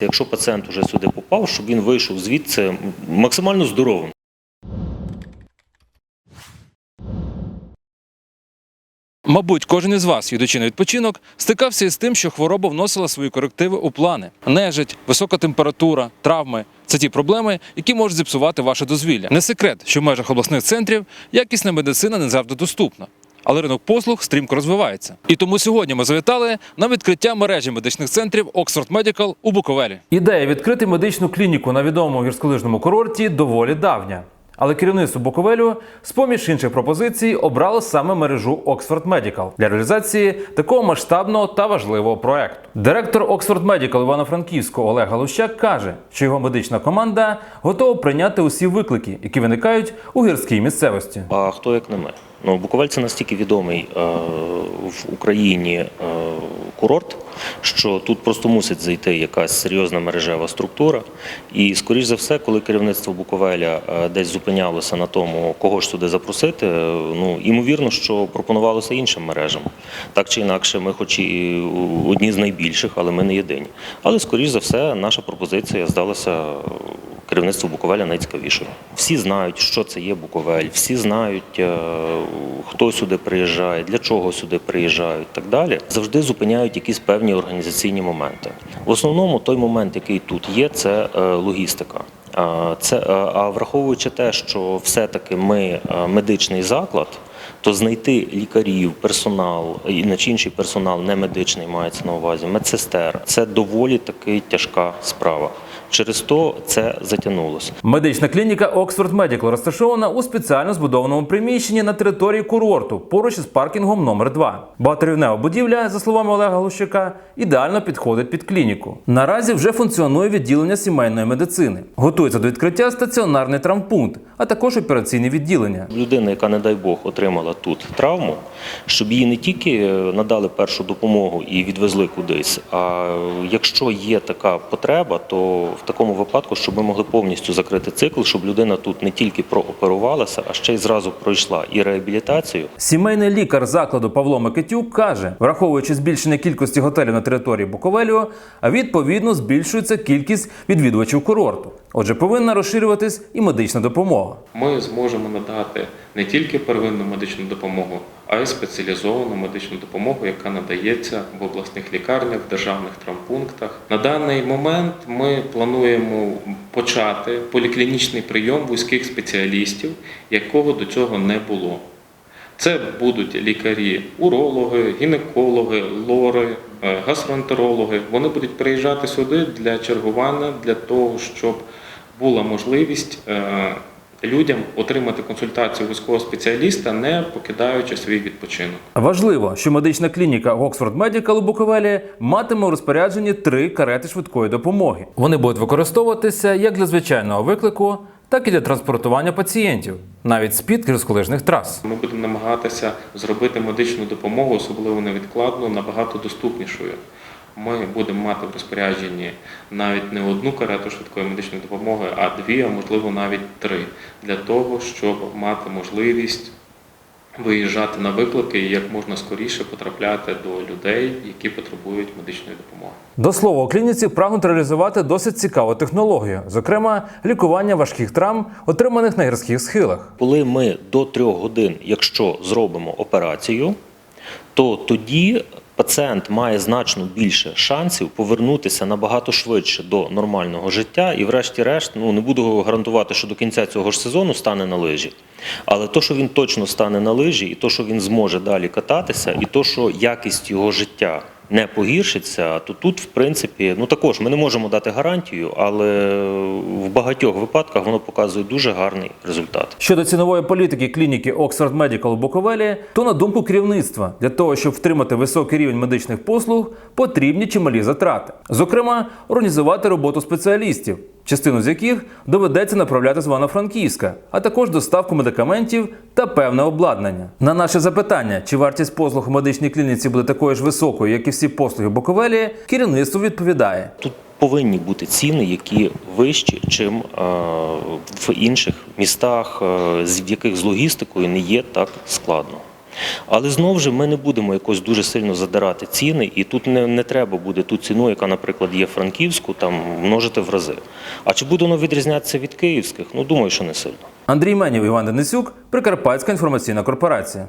Якщо пацієнт уже сюди попав, щоб він вийшов звідси максимально здоровим. Мабуть, кожен із вас, їдучи на відпочинок, стикався із тим, що хвороба вносила свої корективи у плани. Нежить, висока температура, травми це ті проблеми, які можуть зіпсувати ваше дозвілля. Не секрет, що в межах обласних центрів якісна медицина не завжди доступна. Але ринок послуг стрімко розвивається. І тому сьогодні ми завітали на відкриття мережі медичних центрів Oxford Medical у Буковелі. Ідея відкрити медичну клініку на відомому гірськолижному курорті доволі давня. Але керівництво Буковелю, з-поміж інших пропозицій, обрало саме мережу Oxford Medical для реалізації такого масштабного та важливого проекту. Директор Oxford Medical Івано-Франківського Олег Галущак каже, що його медична команда готова прийняти усі виклики, які виникають у гірській місцевості. А хто як не ми? Ну, Буковель це настільки відомий е, в Україні е, курорт, що тут просто мусить зайти якась серйозна мережева структура. І, скоріш за все, коли керівництво Буковеля е, десь зупинялося на тому, кого ж сюди запросити, е, ну ймовірно, що пропонувалося іншим мережам. Так чи інакше, ми, хоч і одні з найбільших, але ми не єдині. Але, скоріш за все, наша пропозиція здалася керівництву Буковеля найцікавішою. Всі знають, що це є Буковель, всі знають, е, хто сюди приїжджає, для чого сюди приїжджають, і так далі. Завжди зупиняють якісь певні організаційні моменти. В основному той момент, який тут є, це е, логістика. А Це, е, а враховуючи те, що все-таки ми е, медичний заклад, то знайти лікарів, персонал і на інший персонал не медичний мається на увазі, медсестер це доволі таки тяжка справа. Через то це затягнулося. Медична клініка Oxford Medical розташована у спеціально збудованому приміщенні на території курорту поруч із паркінгом номер 2 Багаторівнева будівля, за словами Олега Глущака, ідеально підходить під клініку. Наразі вже функціонує відділення сімейної медицини. Готується до відкриття стаціонарний травмпункт, а також операційне відділення. Людина, яка, не дай Бог, отримала тут травму, щоб їй не тільки е, надали першу допомогу і відвезли кудись, а якщо є така потреба, то в такому випадку, щоб ми могли повністю закрити цикл, щоб людина тут не тільки прооперувалася, а ще й зразу пройшла і реабілітацію, Сімейний лікар закладу Павло Микитюк каже, враховуючи збільшення кількості готелів на території Буковелю, а відповідно збільшується кількість відвідувачів курорту. Отже, повинна розширюватись і медична допомога. ми зможемо надати не тільки первинну медичну допомогу, а й спеціалізовану медичну допомогу, яка надається в обласних лікарнях, в державних травмпунктах. На даний момент ми плануємо почати поліклінічний прийом вузьких спеціалістів, якого до цього не було. Це будуть лікарі, урологи, гінекологи, лори, е, гастроентерологи. Вони будуть приїжджати сюди для чергування, для того, щоб була можливість е, людям отримати консультацію вузького спеціаліста, не покидаючи свій відпочинок. Важливо, що медична клініка Oxford Medical у Буковелі матиме у розпорядженні три карети швидкої допомоги. Вони будуть використовуватися як для звичайного виклику, так і для транспортування пацієнтів, навіть з-під гірськолижних трас. Ми будемо намагатися зробити медичну допомогу, особливо невідкладну, набагато доступнішою. Ми будемо мати в розпорядженні навіть не одну карету швидкої медичної допомоги, а дві, а можливо навіть три, для того, щоб мати можливість виїжджати на виклики і як можна скоріше потрапляти до людей, які потребують медичної допомоги. До слова, у клініці прагнуть реалізувати досить цікаву технологію, зокрема лікування важких травм, отриманих на гірських схилах. Коли ми до трьох годин, якщо зробимо операцію, то тоді пацієнт має значно більше шансів повернутися набагато швидше до нормального життя і, врешті-решт, ну не буду гарантувати, що до кінця цього ж сезону стане на лижі. Але то, що він точно стане на лижі, і то, що він зможе далі кататися, і то, що якість його життя не погіршиться, то тут, в принципі, ну також ми не можемо дати гарантію, але в багатьох випадках воно показує дуже гарний результат. Щодо цінової політики клініки Oxford Medical у Буковелі, то на думку керівництва, для того, щоб втримати високий рівень медичних послуг, потрібні чималі затрати. Зокрема, організувати роботу спеціалістів, частину з яких доведеться направляти з Івано-Франківська, а також доставку медикаментів та певне обладнання. На наше запитання, чи вартість послуг у медичній клініці буде такою ж високою, як і всі послуги в Буковелі, керівництво відповідає. Тут повинні бути ціни, які вищі, чим е, в інших містах, е, з- яких з логістикою не є так складно. Але знову ж ми не будемо якось дуже сильно задирати ціни, і тут не, не треба буде ту ціну, яка, наприклад, є франківську, там множити в рази. А чи буде воно відрізнятися від київських? Ну думаю, що не сильно. Андрій Менів, Іван Денисюк, Прикарпатська інформаційна корпорація.